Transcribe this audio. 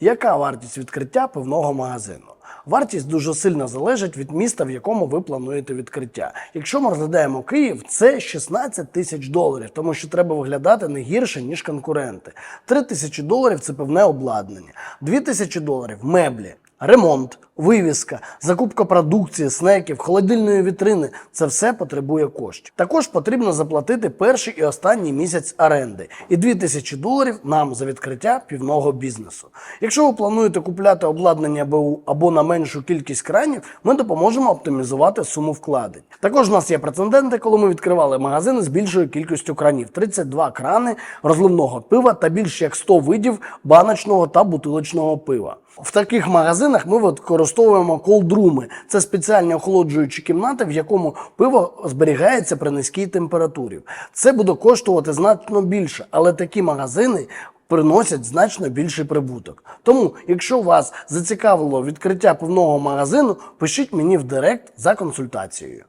Яка вартість відкриття пивного магазину? Вартість дуже сильно залежить від міста, в якому ви плануєте відкриття. Якщо ми розглядаємо Київ, це 16 тисяч доларів, тому що треба виглядати не гірше, ніж конкуренти. 3 тисячі доларів це певне обладнання, 2 тисячі доларів меблі. Ремонт, вивіска, закупка продукції, снеків, холодильної вітрини це все потребує коштів. Також потрібно заплатити перший і останній місяць оренди і 2000 доларів нам за відкриття півного бізнесу. Якщо ви плануєте купляти обладнання БУ або на меншу кількість кранів, ми допоможемо оптимізувати суму вкладень. Також у нас є прецеденти, коли ми відкривали магазини з більшою кількістю кранів: 32 крани розливного пива та більш як 100 видів баночного та бутилочного пива. В таких магазинах ми використовуємо колдруми. Це спеціальні охолоджуючі кімнати, в якому пиво зберігається при низькій температурі. Це буде коштувати значно більше, але такі магазини. Приносять значно більший прибуток. Тому, якщо вас зацікавило відкриття пивного магазину, пишіть мені в директ за консультацією.